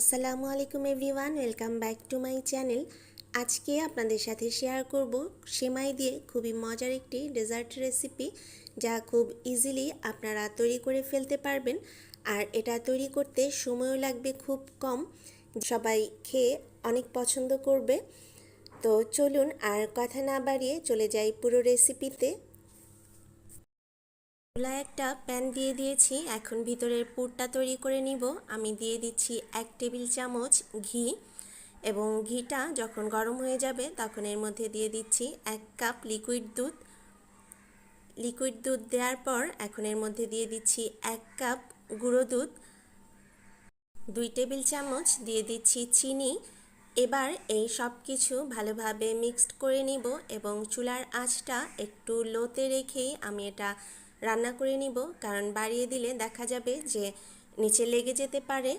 আসসালামু আলাইকুম everyone, welcome back to my channel. আজকে আপনাদের সাথে শেয়ার করব সেমাই দিয়ে খুবই মজার একটি ডেজার্ট রেসিপি যা খুব ইজিলি আপনারা তৈরি করে ফেলতে পারবেন। আর এটা তৈরি করতে সময়ও লাগবে খুব কম, সবাই খেয়ে অনেক পছন্দ করবে। তো চলুন আর কথা না বাড়িয়ে চলে যাই পুরো রেসিপিতে। চুলায় একটা প্যান দিয়ে দিয়েছি। এখন ভিতরের পুরটা তৈরি করে নিব। আমি দিয়ে দিচ্ছি এক টেবিল চামচ ঘি এবং ঘিটা যখন গরম হয়ে যাবে তখন এর মধ্যে দিয়ে দিচ্ছি এক কাপ লিকুইড দুধ। লিকুইড দুধ দেওয়ার পর এখন এর মধ্যে দিয়ে দিচ্ছি এক কাপ গুঁড়ো দুধ। দুই টেবিল চামচ দিয়ে দিচ্ছি চিনি। এবার এই সব কিছু ভালোভাবে মিক্সড করে নিব এবং চুলার আঁচটা একটু লোতে রেখেই আমি এটা রান্না করে নিব, কারণ বাড়িয়ে দিলে দেখা যাবে যে নিচে লেগে যেতে পারে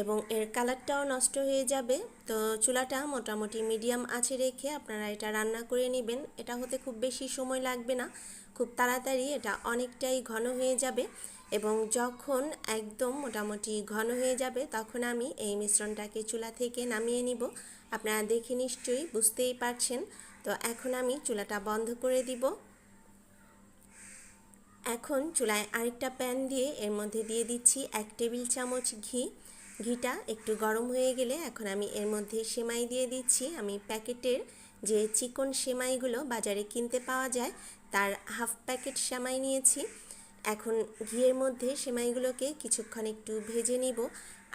এবং এর কালারটাও নষ্ট হয়ে যাবে। তো চুলাটা মোটামুটি মিডিয়াম আছে রেখে আপনারা এটা রান্না করে নেবেন। এটা হতে খুব বেশি সময় লাগবে না, খুব তাড়াতাড়ি এটা অনেকটাই ঘন হয়ে যাবে এবং যখন একদম মোটামুটি ঘন হয়ে যাবে তখন আমি এই মিশ্রণটাকে চুলা থেকে নামিয়ে নিব। আপনারা দেখে নিশ্চয়ই বুঝতেই পারছেন। তো এখন আমি চুলাটা বন্ধ করে দিব। এখন চুলায় আরেকটা প্যান দিয়ে এর মধ্যে দিয়ে দিচ্ছি এক টেবিল চামচ ঘি। ঘিটা একটু গরম হয়ে গেলে এখন আমি এর মধ্যে সেমাই দিয়ে দিচ্ছি। আমি প্যাকেটের যে চিকন সেমাইগুলো বাজারে কিনতে পাওয়া যায়, তার হাফ প্যাকেট সেমাই নিয়েছি। এখন ঘিয়ের মধ্যে সেমাইগুলোকে কিছুক্ষণ একটু ভেজে নিব।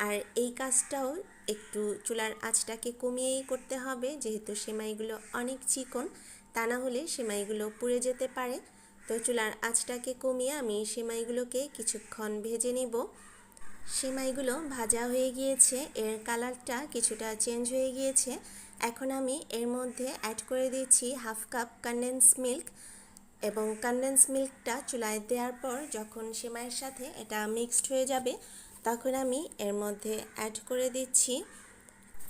আর এই কাজটাও একটু চুলার আঁচটাকে কমিয়েই করতে হবে, যেহেতু সেমাইগুলো অনেক চিকন, তা না হলে সেমাইগুলো পুড়ে যেতে পারে। তো চুলার আঁচটাকে কমিয়ে আমি সেমাইগুলোকে কিছুক্ষণ ভেজে নিব। সেমাইগুলো ভাজা হয়ে গিয়েছে, এর কালারটা কিছুটা চেঞ্জ হয়ে গিয়েছে। এখন আমি এর মধ্যে অ্যাড করে দিচ্ছি হাফ কাপ কনডেন্স মিল্ক এবং কন্ডেন্স মিল্কটা চুলায় দেওয়ার পর যখন সেমাইয়ের সাথে এটা মিক্সড হয়ে যাবে, তখন আমি এর মধ্যে অ্যাড করে দিচ্ছি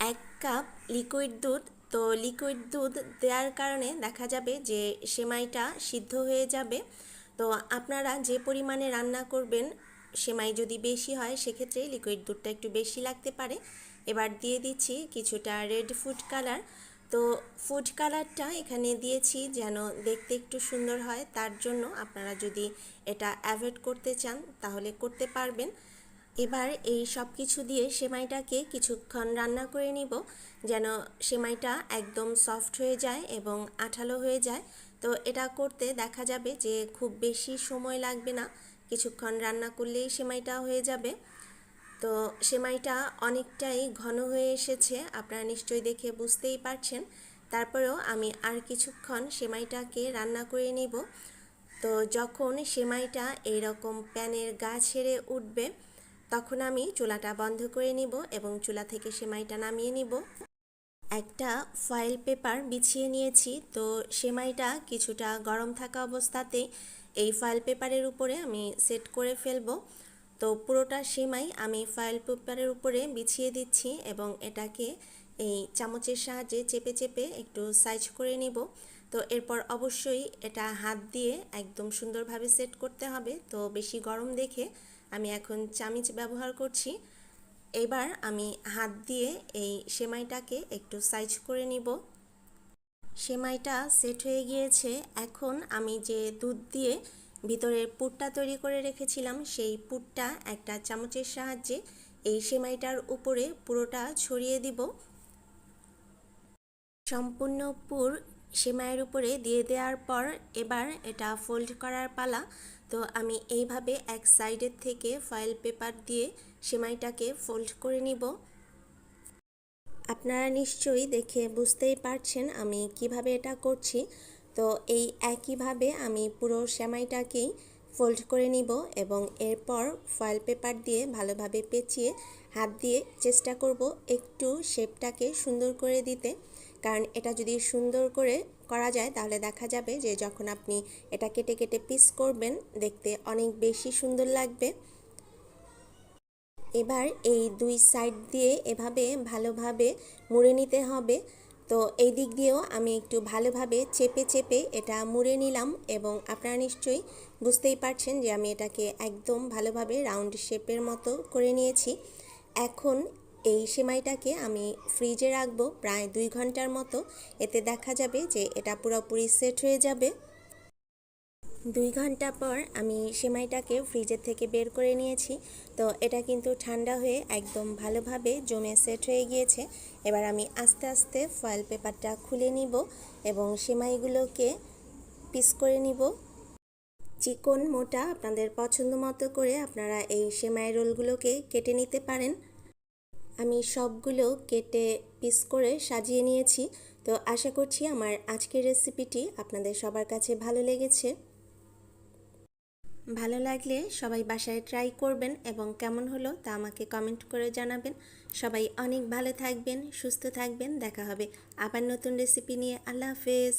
এক কাপ লিকুইড দুধ তো লিকুইড দুধ দেওয়ার কারণে দেখা যাবে যে সেমাইটা সিদ্ধ হয়ে যাবে। তো আপনারা যে পরিমাণে রান্না করবেন সেমাই যদি বেশি হয়, সেক্ষেত্রে লিকুইড দুধটা একটু বেশি লাগতে পারে। এবার দিয়ে দিচ্ছি কিছুটা রেড ফুড কালার তো ফুড কালারটা এখানে দিয়েছি যেন দেখতে একটু সুন্দর হয়। তার জন্য আপনারা যদি এটা অ্যাভয়েড করতে চান, তাহলে করতে পারবেন। এবার এই সব কিছু দিয়ে সেমাইটাকে কিছুক্ষণ রান্না করে নিব, যেন সেমাইটা একদম সফট হয়ে যায় এবং আঠালো হয়ে যায়। তো এটা করতে দেখা যাবে যে খুব বেশি সময় লাগবে না, কিছুক্ষণ রান্না করলেই সেমাইটা হয়ে যাবে। তো সেমাইটা অনেকটাই ঘন হয়ে এসেছে, আপনারা নিশ্চয়ই দেখে বুঝতেই পারছেন। তারপরেও আমি আর কিছুক্ষণ সেমাইটাকে রান্না করে নিব। তো যখন সেমাইটা এইরকম প্যানের গা ছেড়ে উঠবে তখন আমি চুলাটা বন্ধ করে নিব এবং চুলা থেকে সেমাইটা নামিয়ে নিব। একটা ফয়েল পেপার বিছিয়ে নিয়েছি, তো সেমাইটা কিছুটা গরম থাকা অবস্থাতেই এই ফয়েল পেপারের উপরে আমি সেট করে ফেলব। তো পুরোটা সেমাই আমি ফয়েল পেপারের উপরে বিছিয়ে দিচ্ছি এবং এটাকে এই চামচের সাহায্যে চেপে চেপে একটু সাইজ করে নিব। তো এরপর অবশ্যই এটা হাত দিয়ে একদম সুন্দরভাবে সেট করতে হবে। তো বেশি গরম দেখে আমি এখন চামিচ ব্যবহার করছি। এবার আমি হাত দিয়ে এই সেমাইটাকে একটু সাইজ করে নিব। সেমাইটা সেট হয়ে গিয়েছে। এখন আমি যে দুধ দিয়ে ভিতরের পুরটা তৈরি করে রেখেছিলাম, সেই পুরটা একটা চামচের সাহায্যে এই সেমাইটার উপরে পুরোটা ছড়িয়ে দিব। সম্পূর্ণ পুর সেমাইয়ের উপরে দিয়ে দেওয়ার পর এবার এটা ফোল্ড করার পালা। তো আমি এইভাবে এক সাইডের থেকে ফয়েল পেপার দিয়ে সেমাইটাকে ফোল্ড করে নিব। আপনারা নিশ্চয়ই দেখে বুঝতেই পারছেন আমি কীভাবে এটা করছি। তো এই একইভাবে আমি পুরো সেমাইটাকেই ফোল্ড করে নিব এবং এরপর ফয়েল পেপার দিয়ে ভালোভাবে পেঁচিয়ে হাত দিয়ে চেষ্টা করব একটু শেপটাকে সুন্দর করে দিতে। কারণ এটা যদি সুন্দর করে করা যায়, তাহলে দেখা যাবে যে যখন আপনি এটা কেটে কেটে পিস করবেন, দেখতে অনেক বেশি সুন্দর লাগবে। এবার এই দুই সাইড দিয়ে এভাবে ভালোভাবে মুড়ে নিতে হবে। তো এই দিক দিয়েও আমি একটু ভালোভাবে চেপে চেপে এটা মুড়ে নিলাম এবং আপনারা নিশ্চয়ই বুঝতেই পারছেন যে আমি এটাকে একদম ভালোভাবে রাউন্ড শেপের মতো করে নিয়েছি। এখন এই সেমাইটাকে আমি ফ্রিজে রাখব প্রায় দুই ঘণ্টার মতো। এতে দেখা যাবে যে এটা পুরোপুরি সেট হয়ে যাবে। দুই ঘণ্টা পর আমি সেমাইটাকে ফ্রিজের থেকে বের করে নিয়েছি। তো এটা কিন্তু ঠান্ডা হয়ে একদম ভালোভাবে জমে সেট হয়ে গিয়েছে। এবার আমি আস্তে আস্তে ফয়েল পেপারটা খুলে নিব এবং সেমাইগুলোকে পিস করে নিব। চিকন মোটা আপনাদের পছন্দ মতো করে আপনারা এই সেমাই রোলগুলোকে কেটে নিতে পারেন। আমি সবগুলো কেটে পিস করে সাজিয়ে নিয়েছি। তো আশা করছি আমার আজকের রেসিপিটি আপনাদের সবার কাছে ভালো লেগেছে। ভালো লাগলে সবাই বাসায় ট্রাই করবেন এবং কেমন হলো তা আমাকে কমেন্ট করে জানাবেন। সবাই অনেক ভালো থাকবেন, সুস্থ থাকবেন, দেখা হবে আবার নতুন রেসিপি নিয়ে। আল্লাহ হাফেজ।